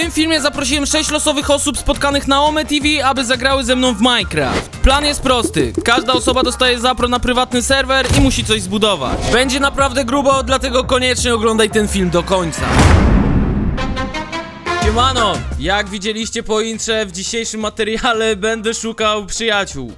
tym filmie zaprosiłem 6 losowych osób spotkanych na Ome TV, aby zagrały ze mną w Minecraft. Plan jest prosty. Każda osoba dostaje zapro na prywatny serwer i musi coś zbudować. Będzie naprawdę grubo, dlatego koniecznie oglądaj ten film do końca. Siemano, jak widzieliście po intrze, w dzisiejszym materiale będę szukał przyjaciół.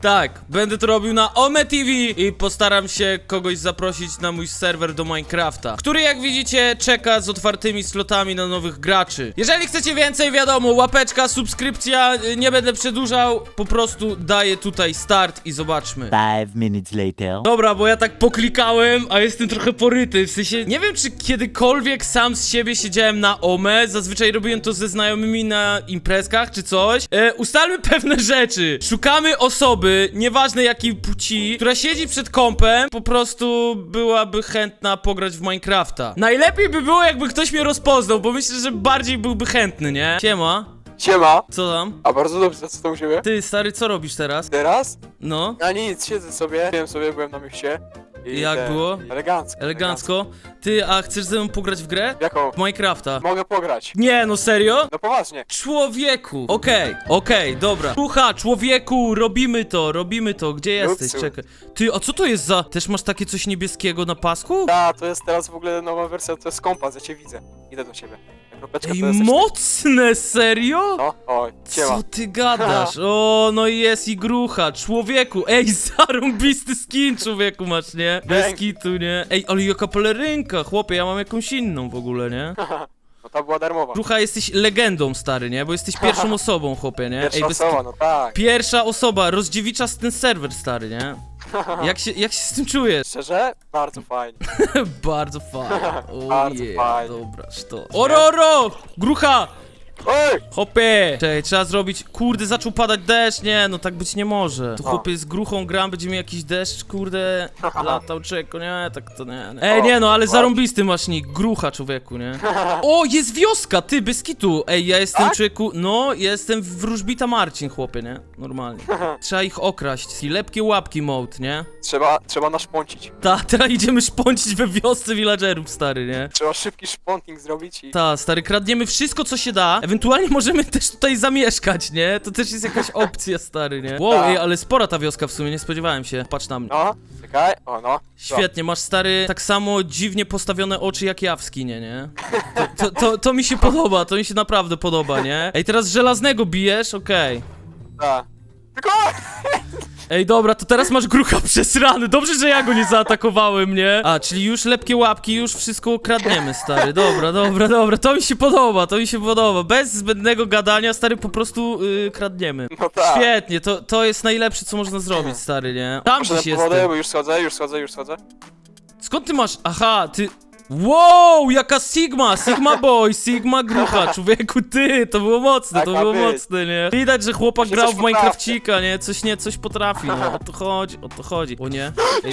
Tak, będę to robił na Ome TV i postaram się kogoś zaprosić na mój serwer do Minecrafta, który jak widzicie czeka z otwartymi slotami na nowych graczy. Jeżeli chcecie więcej, wiadomo, łapeczka, subskrypcja, y, nie będę przedłużał, po prostu daję tutaj start i zobaczmy. Five minutes later. Dobra, bo ja tak poklikałem, a jestem trochę poryty. W sensie, nie wiem, czy kiedykolwiek sam z siebie siedziałem na OME. Zazwyczaj robiłem to ze znajomymi na imprezkach czy coś. E, ustalmy pewne rzeczy. Szukamy osoby, nieważne jakiej płci, która siedzi przed kompem, po prostu byłaby chętna pograć w Minecrafta. Najlepiej by było, jakby ktoś mnie rozpoznał, bo myślę, że bardziej byłby chętny, nie? Siema. Siema. Co tam? A bardzo dobrze, co to u ciebie? Ty, stary, co robisz teraz? Teraz? No? A nic, siedzę sobie, byłem sobie, byłem na mieście. I Jak było? Elegancko. Elegancko. Ty, a chcesz ze mną pograć w grę? Jaką? W Minecrafta. Mogę pograć. Nie, no serio? No poważnie. Człowieku! Okej, okej, dobra. Słucha, człowieku, robimy to, robimy to. Gdzie jesteś? Czekaj. Ty, a co to jest za... Też masz takie coś niebieskiego na pasku? Ta, to jest teraz w ogóle nowa wersja, to jest kompas, ja cię widzę. Idę do ciebie. Kropeczka Ej, to jesteś ty. mocne, serio? No, oj, siema. Co ty gadasz? O, no i jest i grucha, człowieku. Ej, zarąbisty skin, człowieku masz, nie? Bez Dzięki. kitu, nie? Ej, ale jaka pelerynka, chłopie, ja mam jakąś inną w ogóle, nie? No ta była darmowa. Grucha, jesteś legendą, stary, nie? Bo jesteś pierwszą osobą, chłopie, nie? Pierwsza bez osoba, no tak. Pierwsza osoba, rozdziewicza z ten serwer, stary, nie? Jak się, jak się z tym czujesz? Szczerze? Bardzo fajnie. Bardzo fajnie. O Bardzo fajnie. dobra, to. Ororo! Grucha! Oj! Hopie! Czekaj, trzeba zrobić... Kurde, zaczął padać deszcz, nie, no tak być nie może. To O. chłopie z gruchą gram, będzie mi jakiś deszcz, kurde, latał, czeko, nie, tak to nie. nie. Ej, nie no, ale zarąbisty masz nick, grucha, człowieku, nie? O, jest wioska, ty, bez kitu. Ej, ja jestem, Tak? człowieku, no, jestem wróżbita Marcin, chłopie, nie? Normalnie. Trzeba ich okraść. Lepkie łapki mode, nie? Trzeba, trzeba naszpącić. Ta, teraz idziemy szpącić we wiosce villagerów, stary, nie? Trzeba szybki szponting zrobić i... Ta, stary, kradniemy wszystko, co się da. Ewentualnie możemy też tutaj zamieszkać, nie? To też jest jakaś opcja, stary, nie? Wow, Tak. ej, ale spora ta wioska w sumie, nie spodziewałem się. Patrz na mnie. No, czekaj, o no. Świetnie, masz stary tak samo dziwnie postawione oczy jak ja w skinie, nie? To, to, to, to mi się podoba, to mi się naprawdę podoba, nie? Ej, teraz żelaznego bijesz? Okej. Tak. Tylko... Ej, dobra, to teraz masz grucha przesrany. Dobrze, że ja go nie zaatakowałem, nie? A, czyli już lepkie łapki, już wszystko kradniemy, stary. Dobra, dobra, dobra. To mi się podoba, to mi się podoba. Bez zbędnego gadania, stary, po prostu yy, kradniemy. No tak. Świetnie, to, to jest najlepsze, co można zrobić, stary, nie? Tam Poszedłem gdzieś wodę, bo już schodzę, już schodzę, już schodzę. Skąd ty masz? Aha, ty... Wow, jaka Sigma, Sigma Boy, Sigma Grucha, człowieku, ty, to było mocne, to było być. mocne, nie? Widać, że chłopak grał coś w potrafi. Minecrafcika, nie? Coś nie, coś potrafi, no, o to chodzi, o to chodzi. O nie? Ej.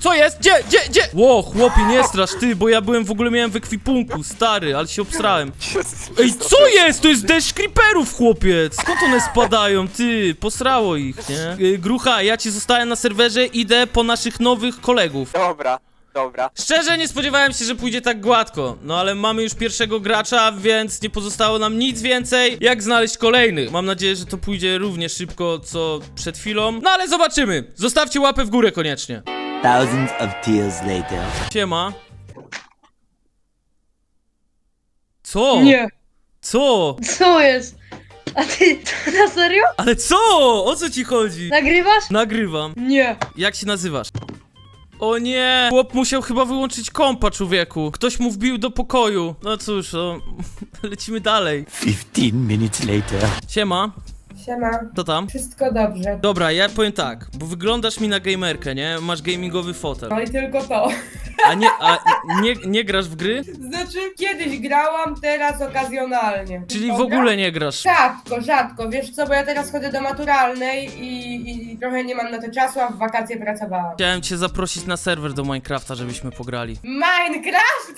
Co jest? Gdzie, gdzie, gdzie? Ło, chłopie, nie strasz, ty, bo ja byłem, w ogóle miałem w ekwipunku, stary, ale się obsrałem. Ej, co jest? To jest deszcz creeperów, chłopiec! Skąd one spadają, ty? Posrało ich, nie? Y, Grucha, ja ci zostałem na serwerze, idę po naszych nowych kolegów. Dobra, dobra. Szczerze nie spodziewałem się, że pójdzie tak gładko. No ale mamy już pierwszego gracza, więc nie pozostało nam nic więcej, jak znaleźć kolejnych. Mam nadzieję, że to pójdzie równie szybko, co przed chwilą. No ale zobaczymy. Zostawcie łapę w górę koniecznie. Thousands of tears later. Siema. Co? Nie. Co? Co jest? A ty na serio? Ale co? O co ci chodzi? Nagrywasz? Nagrywam. Nie. Jak się nazywasz? O nie! Chłop musiał chyba wyłączyć kompa, człowieku. Ktoś mu wbił do pokoju. No cóż, no, lecimy dalej. Fifteen minutes later. Siema, Siema, co tam? wszystko dobrze. Dobra, ja powiem tak, bo wyglądasz mi na gamerkę, nie? Masz gamingowy fotel. No i tylko to. A nie, a nie, nie grasz w gry? Znaczy, kiedyś grałam, teraz okazjonalnie. Czyli w Dobra? ogóle nie grasz. Rzadko, rzadko. Wiesz co, bo ja teraz chodzę do maturalnej i, i trochę nie mam na to czasu, a w wakacje pracowałam. Chciałem cię zaprosić na serwer do Minecrafta, żebyśmy pograli. Minecraft?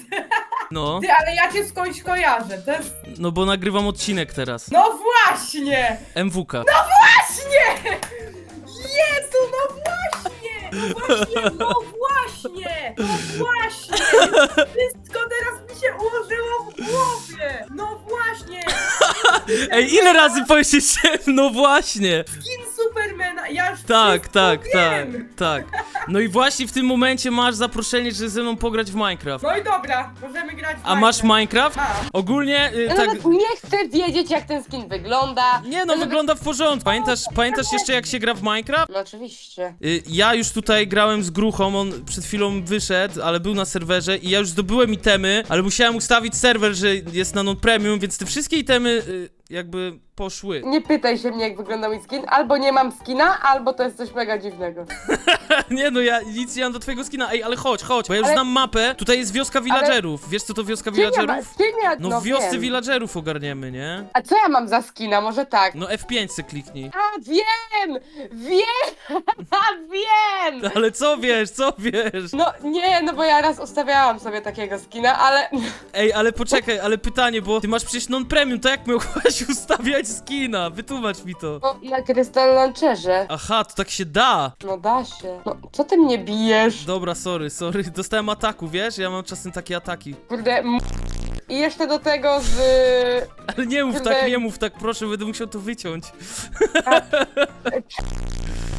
No, Ty, ale ja cię skądś kojarzę, to jest... no bo nagrywam odcinek teraz. No właśnie! MWK. Właśnie! Jezu, no właśnie! No właśnie, no właśnie! No właśnie! Wszystko teraz mi się ułożyło w głowie! No właśnie! Ej, ile razy powiedzieliście? No właśnie! Skin Supermana! Ja już Tak, tak, tak, tak. No i właśnie w tym momencie masz zaproszenie, żeby ze mną pograć w Minecraft. No i dobra, możemy grać w A masz Minecraft. Minecraft? Mam. Ogólnie, y, Ja tak... nawet nie chcę wiedzieć, jak ten skin wygląda. Nie no, nawet- wygląda w porządku. Pamiętasz, pamiętasz jeszcze jak się gra w Minecraft? No oczywiście. Y, Ja już tutaj grałem z Gruchą, on przed chwilą wyszedł, ale był na serwerze i ja już zdobyłem itemy, ale musiałem ustawić serwer, że jest na non-premium, więc te wszystkie itemy y, jakby poszły. Nie pytaj się mnie, jak wygląda mój skin. Albo nie mam skina, albo to jest coś mega dziwnego. Nie no, ja nic nie mam do twojego skina. Ej, ale chodź, chodź, bo ja już Ale- znam mapę. Tutaj jest wioska villagerów. Wiesz co to wioska Skin ja, ma- villagerów? ja, No no w wiosce wiem. villagerów ogarniemy, nie? A co ja mam za skina? Może tak. No F5 se kliknij. A, wiem! Wiem! wiem! Ale co wiesz, co wiesz? No nie, no bo ja raz ustawiałam sobie takiego skina, ale... Ej, ale poczekaj, ale pytanie, bo ty masz przecież non-premium, to jak mogłaś ustawiać skina? Wytłumacz mi to. No, na Crystal Launcherze. Aha, to tak się da. No da się. No, co ty mnie bijesz? Dobra, sorry, sorry. Dostałem ataku, wiesz? Ja mam czasem takie ataki. Kurde, m- I jeszcze do tego z... Ale nie mów tak, nie mów tak, proszę, będę musiał to wyciąć.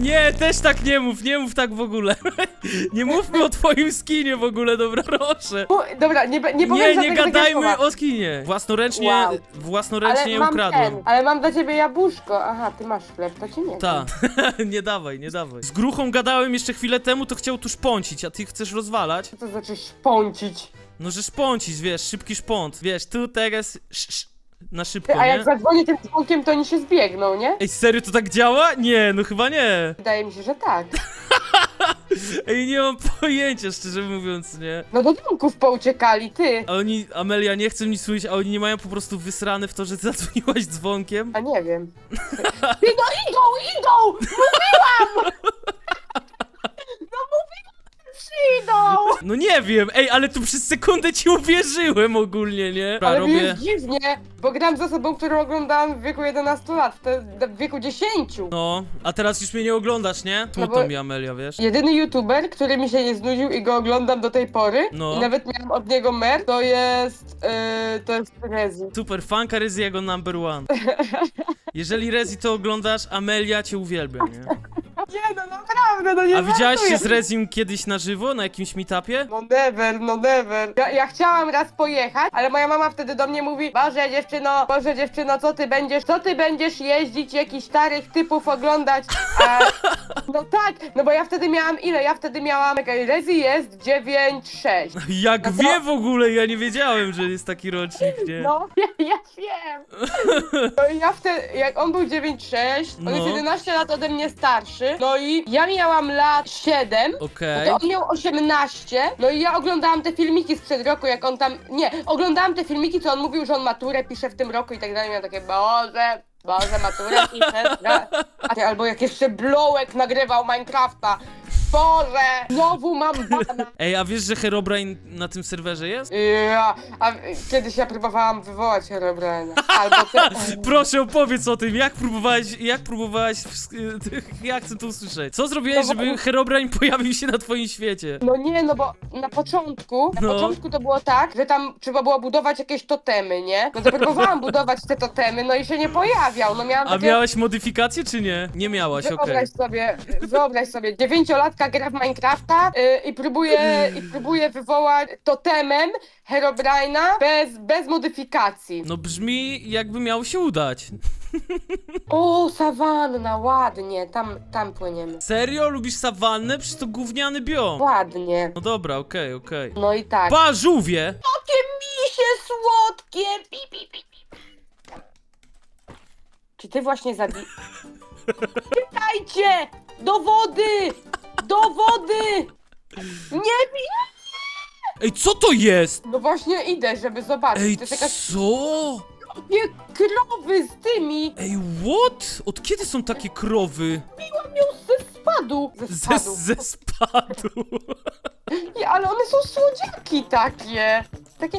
Nie, też tak nie mów, nie mów tak w ogóle. Nie mówmy o twoim skinie w ogóle, dobra, proszę. U, Dobra, nie, be- nie powiem Nie, nie żadnego takiego gadajmy słowa. o skinie. Własnoręcznie, Wow. własnoręcznie Ale je mam ukradłem. ten, ale mam dla ciebie jabłuszko. Aha, ty masz chleb, to ci nie Ta, nie dawaj, nie dawaj. Z gruchą gadałem jeszcze chwilę temu, to chciał tu szpącić, a ty chcesz rozwalać? Co to znaczy szpącić? No, że szpącić, wiesz, szybki szpąt. Wiesz, tu teraz sz, sz, na szybko, a jak nie? zadzwonię tym dzwonkiem, to oni się zbiegną, nie? Ej, serio to tak działa? Nie, no chyba nie. Wydaje mi się, że tak. Ej, nie mam pojęcia, szczerze mówiąc, nie? No do domków pouciekali, ty. A oni, Amelia, nie chcą nic słyszeć, a oni nie mają po prostu wysrane w to, że zadzwoniłaś dzwonkiem? A nie wiem. No idą, idą! Mówiłam! No przyjdą! No nie wiem, ej, ale tu przez sekundę ci uwierzyłem ogólnie, nie? Dobra, Ale robię... jest dziwnie, bo gram z osobą, którą oglądałam w wieku 11 lat, w, w wieku 10. No, a teraz już mnie nie oglądasz, nie? Smutno No bo- mi, Amelia, wiesz? Jedyny youtuber, który mi się nie znudził i go oglądam do tej pory No. i nawet miałam od niego mer, to jest, yy, to jest Rezi. Super, fanka Reziego number one. Jeżeli Rezi to oglądasz, Amelia cię uwielbia, nie? Nie no, naprawdę, no nie A widziałaś się żartuję. z Rezim kiedyś na żywo, na jakimś meetupie? No never, no never. Ja, ja chciałam raz pojechać, ale moja mama wtedy do mnie mówi Boże dziewczyno, Boże dziewczyno, co ty będziesz, co ty będziesz jeździć, jakichś starych typów oglądać? A, no tak, no bo ja wtedy miałam ile? Ja wtedy miałam, czekaj, Rezi jest 9-6. Jak No to- wie w ogóle, ja nie wiedziałem, że jest taki rocznik, nie? No, ja, ja wiem. No i ja wtedy, jak on był 9-6, on No. jest 11 lat ode mnie starszy, no i ja miałam lat 7, Okej. to on miał 18, no i ja oglądałam te filmiki sprzed roku, jak on tam, nie, oglądałam te filmiki, co on mówił, że on maturę pisze w tym roku i tak dalej, miałam takie, Boże, Boże, maturę pisze, tra- a ty, albo jak jeszcze Blowek nagrywał Minecrafta, Boże, znowu mam bana. Ej, a wiesz, że Herobrine na tym serwerze jest? Ja, a kiedyś ja próbowałam wywołać Herobrine, albo te... Proszę opowiedz o tym, jak próbowałeś, jak próbowałeś, ja chcę to usłyszeć. Co zrobiłeś, No bo- żeby Herobrine pojawił się na twoim świecie? No nie, no bo na początku, na No. początku to było tak, że tam trzeba było budować jakieś totemy, nie? No to próbowałam budować te totemy, no i się nie pojawiał, no miałam A takie... miałaś modyfikacje, czy nie? Nie miałaś, okej. Wyobraź sobie, wyobraź sobie, dziewięciolatka gra w Minecrafta yy, i próbuje, i próbuje wywołać totemem Herobrine'a bez, bez modyfikacji. No brzmi jakby miało się udać. O, sawanna, ładnie, tam, tam płyniemy. Serio? Lubisz sawannę? Przecież to gówniany biom. Ładnie. No dobra, okej, okej. No i tak. Pa, żółwie! Takie misie słodkie! Pi, pi, pi, pi. Czy ty właśnie zabi... Pytajcie! Do wody! Do wody! Nie bij! Ej, co to jest? No właśnie idę, żeby zobaczyć. Ej, to jest jakaś co? nie, krowy z tymi! Ej, what? Od kiedy są takie krowy? Miał ze spadu! Ze Ze, spadu. ze spadu. Nie, ale one są słodziaki takie! Takie...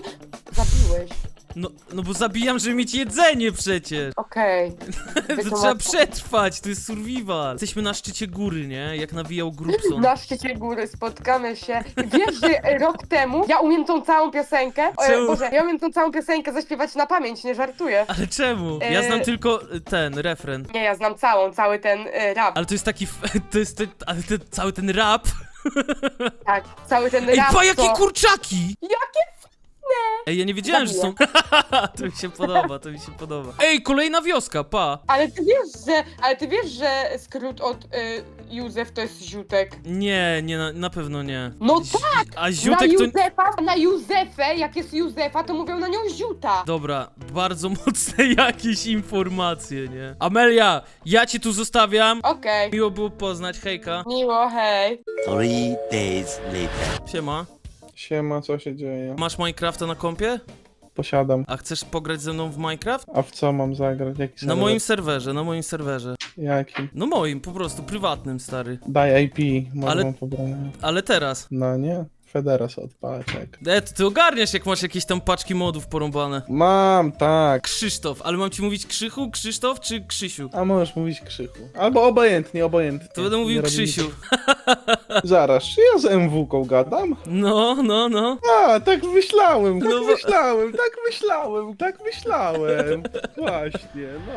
Zabiłeś. No, no bo zabijam, żeby mieć jedzenie przecież. Okej. To Wytłumacz- trzeba przetrwać, to jest survival. Jesteśmy na szczycie góry, nie? Jak nawijał Grubson. Na szczycie góry spotkamy się. Wiesz, że rok temu ja umiem tą całą piosenkę. O, Czemu? Boże, ja umiem tą całą piosenkę zaśpiewać na pamięć, nie żartuję. Ale czemu? Ja E, znam tylko ten refren. Nie, ja znam całą, cały ten y, rap. Ale to jest taki, f- to jest, ten, ale ten, cały ten rap. Tak, cały ten Ej, rap. pa, jakie to... kurczaki! Jakie Ej, ja nie wiedziałem, że są... to mi się podoba, to mi się podoba. Ej, kolejna wioska, pa! Ale ty wiesz, że, ale ty wiesz, że skrót od y, Józef to jest Ziutek. Nie, nie, na, na pewno nie. No Zi- A Na ziutek to... Józefa, na Józefę, jak jest Józefa, to mówią na nią Ziuta. Dobra, bardzo mocne jakieś informacje, nie? Amelia, ja ci tu zostawiam. Okej. Miło było poznać, hejka. Miło, hej. Three days later. Siema. Siema, co się dzieje? Masz Minecrafta na kompie? Posiadam. A chcesz pograć ze mną w Minecraft? A w co mam zagrać? Jaki Na serwer? moim serwerze, na moim serwerze. Jaki? No moim, po prostu, prywatnym, stary. Daj IP, może Ale- mam pobrane. Ale teraz. No nie? Federa sobie odpalę, czek. E, to ty ogarniasz, jak masz jakieś tam paczki modów porąbane. Mam, tak. Krzysztof, ale mam ci mówić Krzychu, Krzysztof czy Krzysiu? A możesz mówić Krzychu. Albo obojętnie, obojętnie. To będę Nie mówił robi Krzysiu. nic. Zaraz, czy ja z MW-ką gadam? No, no, no. A, tak myślałem, tak No bo- myślałem, tak myślałem, tak myślałem. Właśnie, no.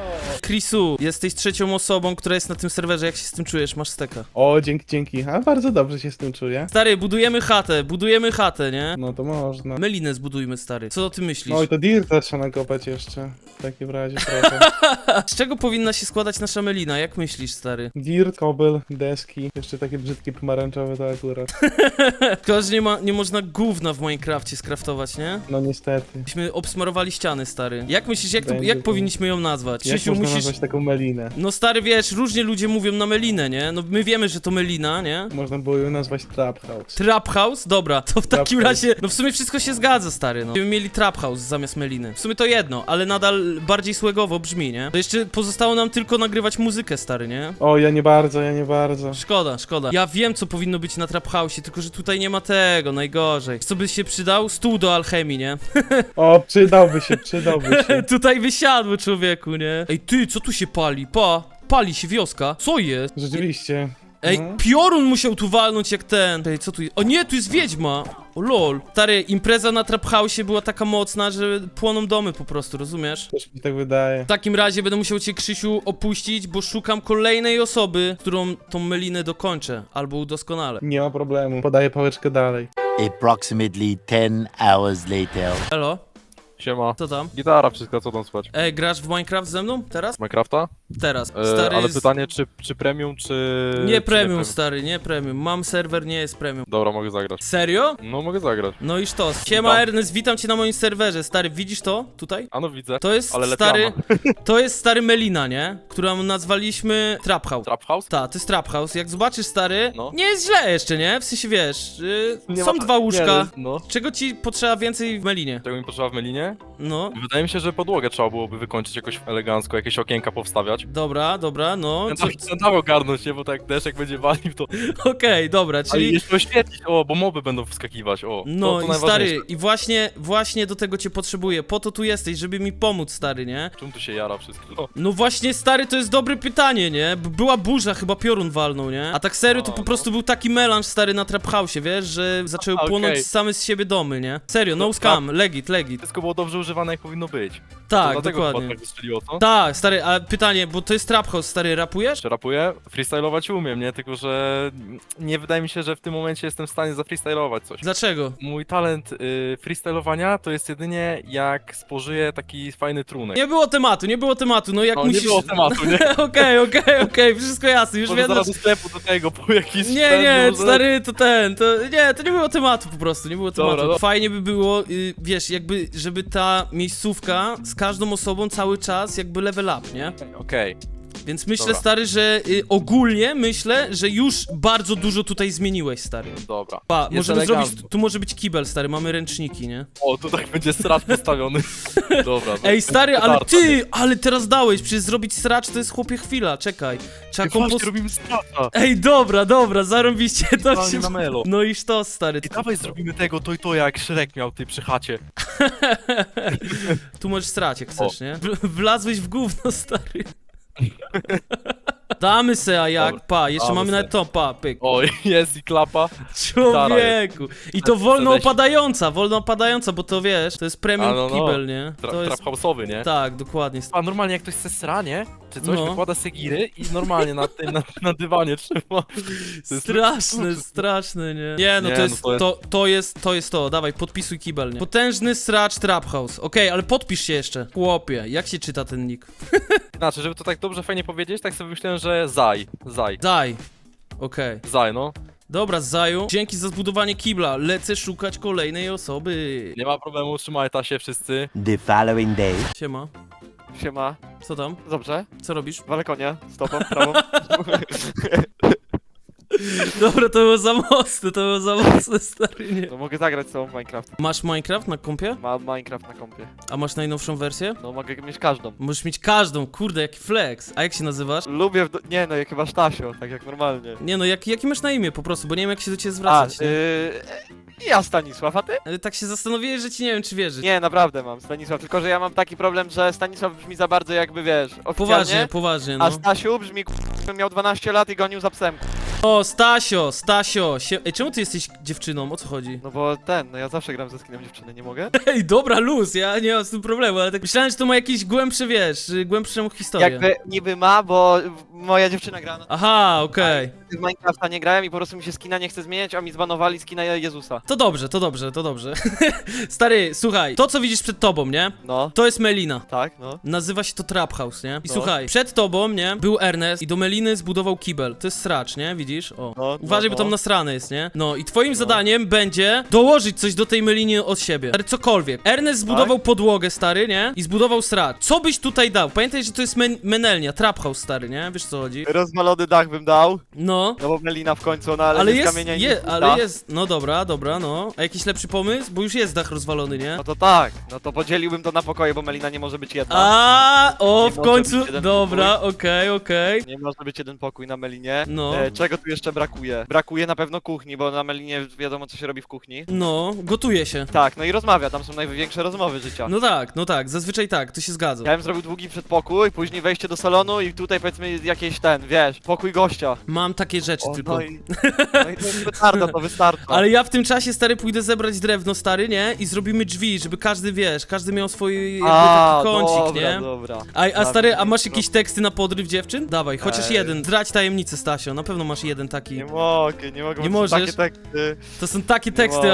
Chrisu, jesteś trzecią osobą, która jest na tym serwerze. Jak się z tym czujesz? Masz steka. O, dzięki, dzięki. A bardzo dobrze się z tym czuję. Stary, budujemy chatę, budujemy chatę, nie? No to można. Melinę zbudujmy, stary. Co o tym myślisz? I to Dirta trzeba nakopać jeszcze. W takim razie trochę. Z czego powinna się składać nasza Melina? Jak myślisz, stary? Dirt, kobel, deski, jeszcze takie brzydkie pomarańczowe to akurat. Tylko, że nie, ma, nie można gówna w Minecrafcie skraftować, nie? No niestety. Myśmy obsmarowali ściany, stary. Jak myślisz, jak, to, Będzie jak to- powinniśmy ją nazwać? Jak Krzysiu, można musisz... nazwać taką melinę? No stary, wiesz, różnie ludzie mówią na Melinę, nie? No my wiemy, że to Melina, nie? Można było ją nazwać Trap House. Trap House? Dobra, to w takim Trap razie, no w sumie wszystko się zgadza, stary, no. Gdybyśmy mieli Trap House zamiast Meliny. W sumie to jedno, ale nadal bardziej słegowo brzmi, nie? To jeszcze pozostało nam tylko nagrywać muzykę, stary, nie? O, ja nie bardzo, ja nie bardzo. Szkoda, szkoda. Ja wiem, co powinno być na Trap House, tylko że tutaj nie ma tego, najgorzej. Co by się przydał? Stół do alchemii, nie? O, przydałby się, przydałby się. tutaj wysiadły, człowieku, nie? Ej, ty, co tu się pali? Pa, pali się wioska. Co jest? Rzeczywiście. Ej, No. piorun musiał tu walnąć jak ten. Ej, co tu jest? O nie, tu jest wiedźma. O lol. Stary, impreza na Trap House była taka mocna, że płoną domy po prostu, rozumiesz? Też mi tak wydaje. W takim razie będę musiał cię, Krzysiu, opuścić, bo szukam kolejnej osoby, którą tą melinę dokończę albo udoskonalę. Nie ma problemu. Podaję pałeczkę dalej. Approximately 10 hours later. Elo, Siema. co tam? Gitara, wszystko co tam słychać. Ej, grasz w Minecraft ze mną? Teraz? Minecrafta? Teraz. E, Stary, ale z- pytanie, czy, czy premium, czy... nie czy premium, stary, nie premium. Mam serwer, nie jest premium. Dobra, mogę zagrać. Serio? No, mogę zagrać. No i sztos. Siema Witam. Ernest, witam cię na moim serwerze. Stary, widzisz to tutaj? A no widzę. To jest Ale stary. To jest stary Melina, nie? Którą nazwaliśmy Trap House. Trap House? Ta, to jest Trap House. Jak zobaczysz stary, No. nie jest źle jeszcze, nie? W sensie wiesz, Nie są ma- dwa łóżka. Nie, no. Czego ci potrzeba więcej w Melinie? Czego mi potrzeba w Melinie? No. Wydaje mi się, że podłogę trzeba byłoby wykończyć jakoś elegancko, jakieś okienka powstawiać. Dobra, dobra, no. Ten dawał ogarnąć, nie? Bo tak deszek będzie walił, to... Okej, dobra, Czyli... czyli. Ale jeszcze oświetlić, o, bo moby będą wskakiwać, o. No to, to i najważniejsze. stary, i właśnie, właśnie do tego cię potrzebuję. Po to tu jesteś, żeby mi pomóc, stary, nie? Czym tu się jara wszystko? O, No właśnie, stary, to jest dobre pytanie, nie? B- Była burza, chyba piorun walnął, nie? A tak serio, to O, po no. prostu był taki melanż, stary, na Trap House, wiesz? Że zaczęły Okej. płonąć same z siebie domy, nie? Serio, no No, scam, legit, legit. Wszystko było dobrze używane, jak powinno być. to Tak, dokładnie. tak wystrzeliło, co? Tak, stary, a pytanie, bo to jest Trap House, stary, rapujesz? Czy rapuję? Freestylować umiem, nie? Tylko, że nie wydaje mi się, że w tym momencie jestem w stanie zafreestylować coś. Dlaczego? Mój talent y, freestylowania to jest jedynie jak spożyję taki fajny trunek. Nie było tematu, nie było tematu, no jak No, musisz... nie było tematu, nie? Okej, okej, okej, wszystko jasne, już Może wiadomo... zaraz do sklepu do tego, po jakiś Nie, ten, nie, może- stary, to ten, to nie, to nie było tematu po prostu, nie było tematu. dobra. Fajnie by było, y, wiesz, jakby, żeby ta miejscówka z każdą osobą cały czas jakby level up, nie? Okej. Więc myślę, Dobra. stary, że y, ogólnie myślę, że już bardzo dużo tutaj zmieniłeś, stary. Dobra. Pa, Jest możemy elegancko. zrobić, tu może być kibel, stary, mamy ręczniki, nie? O, tu tak będzie strach postawiony. Dobra. no. Ej, stary, ale Tarta. ty, ale teraz dałeś, przecież zrobić stracz to jest chłopie chwila, czekaj. Trzeba Ej, właśnie, kompost... robimy strata. Ej, dobra, dobra, zarobiście to Totalnie się... na melo. No i sztos, stary. I dawaj zrobimy tego to i to jak Shrek miał ty przy chacie. Tu możesz strać, jak chcesz, nie? W- Wlazłeś w gówno, stary. Damy se, a jak? Dobra, Pa, jeszcze damy mamy se. nawet to, pa, pyk. O, jest i klapa. Człowieku. I to wolno Weź. opadająca, wolno opadająca, bo to wiesz, to jest premium A, no, no. kibel, nie? Tra To jest... Trap house'owy, nie? Tak, dokładnie. A normalnie jak ktoś se sra, nie? Czy coś, No. wykłada segiry i normalnie na, tym, na, na dywanie trzyma. To jest Straszne, straszne, nie? Nie, no Nie, to no jest to jest- to, to jest to jest to, dawaj, podpisuj kibel, nie? Potężny stracz trap house. Okej, ale podpisz się jeszcze. Chłopie, jak się czyta ten nick? Znaczy, żeby to tak dobrze fajnie powiedzieć, tak sobie myślałem, że Zaj. Zaj. Daj. Okej. Zaj, no. Dobra, Zaju, dzięki za zbudowanie kibla. Lecę szukać kolejnej osoby. Nie ma problemu, trzymaj ta się wszyscy. The following day. Siema. Siema. Co tam? Dobrze. Co robisz? Walę konia. Stopą, prawą. Dobra, to było za mocne, to było za mocne, stary, nie. To mogę zagrać z tobą w Minecraft. Masz Minecraft na kompie? Mam Minecraft na kompie. A masz najnowszą wersję? No mogę mieć każdą. Możesz mieć każdą, kurde, jaki flex. A jak się nazywasz? Lubię w do... Nie no, jak chyba Stasio, tak jak normalnie. Nie no, jak, jaki masz na imię po prostu, bo nie wiem jak się do ciebie A, zwracać. nie? yy... Ja Stanisław, a ty? Ale tak się zastanowiłeś, że ci nie wiem czy wierzyć. Nie, naprawdę mam Stanisław, tylko że ja mam taki problem, że Stanisław brzmi za bardzo jakby wiesz, oficjalnie. Poważnie, poważnie, A no. Stasiu brzmi k***, miał 12 lat i gonił za psem. O, Stasio, Stasio. Sie... Ej, czemu ty jesteś dziewczyną? O co chodzi? No bo ten, no ja zawsze gram ze skinem dziewczyny, nie mogę? Ej, dobra, luz, ja nie mam z tym problemu, ale tak myślałem, że to ma jakieś głębsze, wiesz, głębszą historię. Jakby niby ma, bo moja dziewczyna gra na Aha, okej. w Minecrafta nie grałem i po prostu mi się skina nie chce zmieniać, a mi zbanowali skina Jezusa. To dobrze, to dobrze, to dobrze. Stary, słuchaj, to co widzisz przed tobą, nie? No, To jest Melina. tak, no. Nazywa się to Trap House, nie? I No. słuchaj, przed tobą, nie? Był Ernest i do Meliny zbudował kibel. To jest sracz, nie? Widzisz? O. No, Uważaj, no, bo tam no. nasrane jest, nie? No i twoim zadaniem będzie dołożyć coś do tej Meliny od siebie. Stary, cokolwiek. Ernest zbudował Tak. podłogę, stary, nie? I zbudował sracz. Co byś tutaj dał? Pamiętaj, że to jest men menelnia, Trap House, stary, nie? Wiesz co chodzi? Rozmalony dach bym dał, No. no bo Melina w końcu, no ale, Ale jest, kamienia i nie ale jest, no dobra, dobra, no. A jakiś lepszy pomysł? Bo już jest dach rozwalony, nie? No to tak, no to podzieliłbym to na pokoje, bo Melina nie może być jedna. A, o, Nie w może końcu, być jeden dobra, okej, okej. Nie może być jeden pokój na Melinie. No. E, czego tu jeszcze brakuje? Brakuje na pewno kuchni, bo na Melinie wiadomo co się robi w kuchni. No, gotuje się. Tak, no i rozmawia, tam są największe rozmowy życia. No tak, no tak, zazwyczaj tak, to się zgadza. Ja bym zrobił długi przedpokój, później wejście do salonu i tutaj powiedzmy jakieś ten, wiesz, pokój gościa. Mam takie rzeczy O, tylko. no, i, no i to jest wystarcza, to wystarcza. Ale ja w tym czasie, stary, pójdę zebrać drewno, stary, nie? I zrobimy drzwi, żeby każdy, wiesz, każdy miał swój jakby A, taki kącik, dobra, nie? dobra. A, a stary, a masz jakieś teksty na podryw dziewczyn? Dawaj, chociaż Ej. jeden. Zdrać tajemnicę, Stasio, na pewno masz jeden taki. Nie mogę, nie mogę, Nie bo to są możesz? takie teksty. To są takie Nie teksty mogę.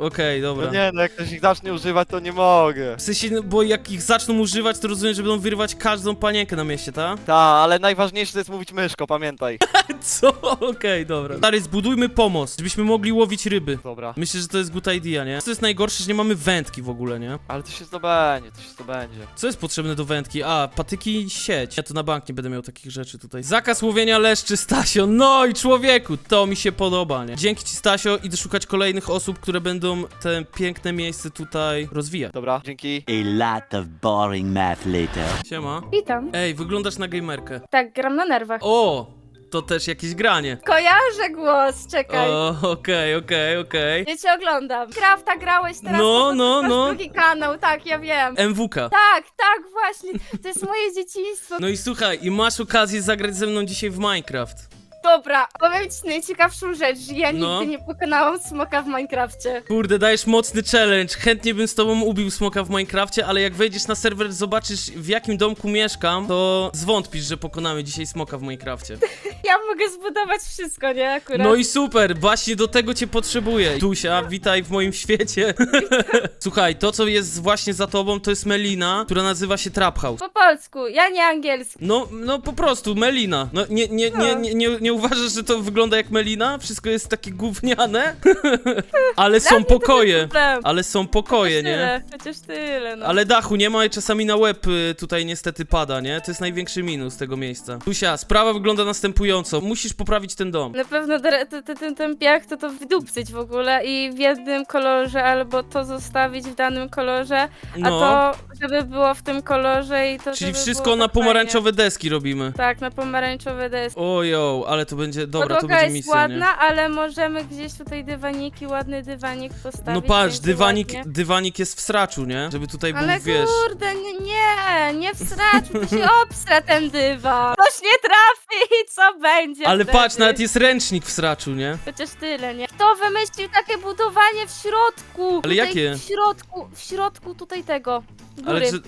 Okej, dobra. No nie, no jak ktoś ich zacznie używać, to nie mogę. W sensie, no, bo jak ich zaczną używać, to rozumiem, że będą wyrywać każdą panienkę na mieście, ta? Ta, ale najważniejsze to jest mówić myszko, pamiętaj. Co? Okej, dobra. Stary, zbudujmy pomost, żebyśmy mogli łowić ryby. Dobra. Myślę, że to jest good idea, nie? Co jest najgorsze, że nie mamy wędki w ogóle, nie? Ale to się zdobędzie, to się zdobędzie. Co jest potrzebne do wędki? A, patyki i sieć. Ja to na bank nie będę miał takich rzeczy tutaj. Zakaz łowienia leszczy, Stasio. No i człowieku, to mi się podoba, nie? Dzięki ci, Stasio, idę szukać kolejnych osób, które będą te piękne miejsce tutaj rozwijać. Dobra, dzięki. A lot of boring math later. Siema. Witam. Ej, wyglądasz na gamerkę. Tak, gram na nerwach. O, to też jakieś granie. Kojarzę głos, czekaj. O, okej, okej, okej. Ja cię oglądam. Krafta grałeś teraz. No, no, masz no. drugi kanał, tak, ja wiem. MWK. Tak, tak, właśnie. To jest moje dzieciństwo. No i słuchaj, i masz okazję zagrać ze mną dzisiaj w Minecraft. Dobra, powiem ci najciekawszą rzecz. że Ja No. nigdy nie pokonałam smoka w Minecrafcie. Kurde, dajesz mocny challenge. Chętnie bym z tobą ubił smoka w Minecrafcie, ale jak wejdziesz na serwer, zobaczysz w jakim domku mieszkam, to zwątpisz, że pokonamy dzisiaj smoka w Minecrafcie. Ja mogę zbudować wszystko, nie? Akurat. No i super, właśnie do tego cię potrzebuję. Tusia, witaj w moim świecie. Słuchaj, to co jest właśnie za tobą, to jest Melina, która nazywa się Trap House. Po polsku, ja nie angielski. No, no po prostu, Melina. No nie, nie, nie, nie, nie, nie nie uważasz, że to wygląda jak melina? Wszystko jest takie gówniane? Ale są pokoje. problem. Ale są pokoje, Chociaż nie? Tyle, chociaż tyle, no. Ale dachu nie ma i czasami na łeb y, tutaj niestety pada, nie? To jest największy minus tego miejsca. Tusia, sprawa wygląda następująco. Musisz poprawić ten dom. Na pewno dre- te- te- ten, ten piach to to wydupcyć w ogóle i w jednym kolorze albo to zostawić w danym kolorze, a No, to żeby było w tym kolorze i to czyli żeby wszystko było na tak pomarańczowe deski robimy. Tak, na pomarańczowe deski. Ojo, ale to będzie, dobra, to Podłoga będzie jest misja, nie? ładna, ale możemy gdzieś tutaj dywaniki, ładny dywanik postawić. No patrz, będzie dywanik, ładnie. dywanik jest w sraczu, nie? Żeby tutaj był, Ale wiesz... kurde, nie, nie, nie w sraczu, to się obstra ten dywan. Ktoś nie trafi i co będzie Ale wtedy? patrz, nawet jest ręcznik w sraczu, nie? Chociaż tyle, nie? Kto wymyślił takie budowanie w środku? Ale tutaj jakie? W środku, w środku tutaj tego. Ale czy...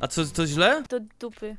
A co, to źle? Do dupy.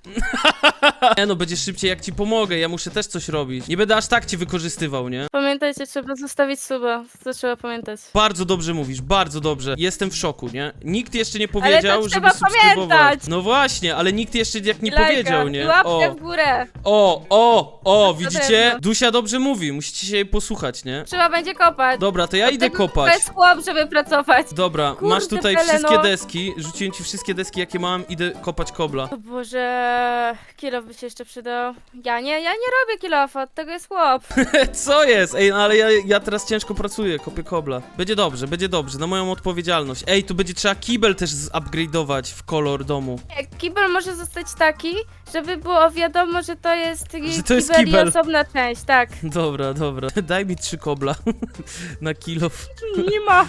Nie no, będzie szybciej jak ci pomogę, ja muszę też coś robić. Nie będę aż tak cię wykorzystywał, nie? Pamiętajcie, trzeba zostawić suba. To trzeba pamiętać. Bardzo dobrze mówisz, bardzo dobrze. Jestem w szoku, nie? Nikt jeszcze nie powiedział, żeby trzeba subskrybować. pamiętać! No właśnie, ale nikt jeszcze jak nie Lajka powiedział, I nie? łapkę O, w górę. o, o, o, widzicie? pewno. Dusia dobrze mówi, musicie się jej posłuchać, nie? Trzeba będzie kopać. Dobra, to ja idę tego To kopać. jest chłop, żeby pracować. Dobra, Kurde, masz tutaj wszystkie deski, rzuciłem ci wszystkie deski jakie mam, idę kopać kobla. O Boże, kilof by się jeszcze przydał. Ja nie, ja nie robię kilofa, od tego jest chłop. Co jest? Ej, no ale ja, ja teraz ciężko pracuję, kopię kobla. Będzie dobrze, będzie dobrze, na moją odpowiedzialność. Ej, tu będzie trzeba kibel też zupgrade'ować w kolor domu. Nie, Kibel może zostać taki, żeby było wiadomo, że to jest, Że to jest kibel, kibel. i osobna część, tak. Dobra, dobra. Daj mi trzy kobla na kilof. Nie ma.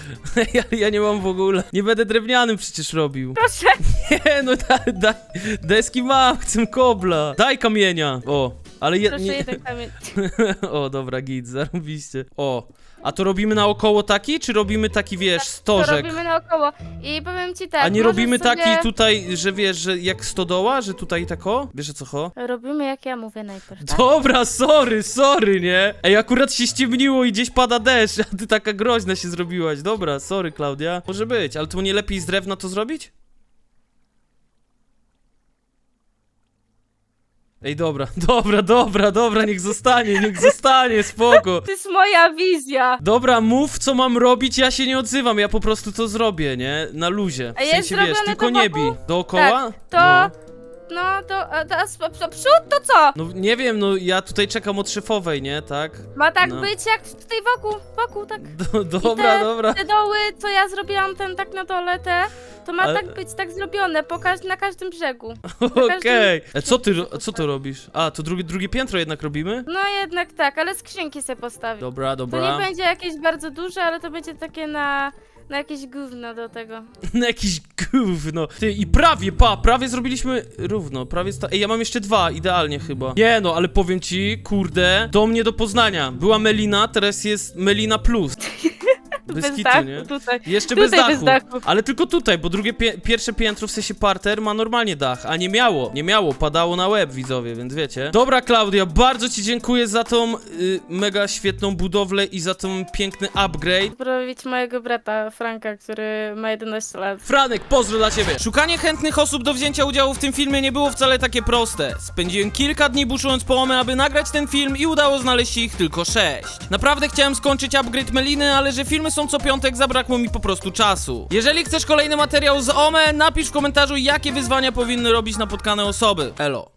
Ja, ja nie mam w ogóle. Nie będę drewnianym przecież robił. Proszę. Nie, no daj, daj. Deski mam, chcę kobla. Daj kamienia. O, ale je, Proszę nie... jeden kamień. O, dobra, git, zarobiście. O, a to robimy naokoło taki, czy robimy taki, wiesz, To stożek? robimy naokoło. I powiem ci tak. A nie możesz robimy sobie... taki tutaj, że wiesz, że jak stodoła, że tutaj tako? Wiesz o co cho? Robimy jak ja mówię najpierw, tak? Dobra, sorry, sorry, nie? Ej, akurat się ściemniło i gdzieś pada deszcz, a ty taka groźna się zrobiłaś. Dobra, sorry, Klaudia. Może być, ale to nie lepiej z drewna to zrobić? Ej, dobra, dobra, dobra, dobra, niech zostanie, niech zostanie, spoko. To jest moja wizja. Dobra, mów co mam robić, ja się nie odzywam, ja po prostu to zrobię, nie? Na luzie. W A jest sensie, wiesz, zrobione tylko to nie wokół? bij. Dookoła? to- No. No to, a, to, przód to co? No nie wiem, no ja tutaj czekam od szefowej, nie? Tak? Ma tak No. być jak tutaj wokół, wokół tak. Do, dobra, te- dobra. Te doły, co ja zrobiłam, ten tak na dole, te, to ma Ale- tak być tak zrobione, po każ- na każdym brzegu. Okej. A Co ty, ro- co to robisz? A, to drugie, drugie piętro jednak robimy? No jednak tak, ale skrzynki sobie postawię. Dobra, To dobra. nie będzie jakieś bardzo duże, ale to będzie takie na, na jakieś gówno do tego. Na jakiś gówno. Ty, i prawie, pa, prawie zrobiliśmy równo, prawie sta... Ej, ja mam jeszcze dwa, idealnie chyba. Nie no, ale powiem ci, kurde, do mnie do Poznania. Była Melina, teraz jest Melina Plus. Bez, kitu, dachu, nie? tutaj. Jeszcze Tutaj bez dachu. bez dachu. Ale tylko tutaj, bo drugie pie pierwsze piętro, w sensie parter, ma normalnie dach, a nie miało. Nie miało, padało na łeb, widzowie, więc wiecie. Dobra, Klaudia, bardzo ci dziękuję za tą y, mega świetną budowlę i za ten piękny upgrade. Poprawić mojego brata Franka, który ma 11 lat. Franek, pozdro dla ciebie. Szukanie chętnych osób do wzięcia udziału w tym filmie nie było wcale takie proste. Spędziłem kilka dni buszując po OME, aby nagrać ten film i udało znaleźć ich tylko sześć. Naprawdę chciałem skończyć upgrade Meliny, ale że filmy są co piątek, zabrakło mi po prostu czasu. Jeżeli chcesz kolejny materiał z OME, napisz w komentarzu, jakie wyzwania powinny robić napotkane osoby. Elo.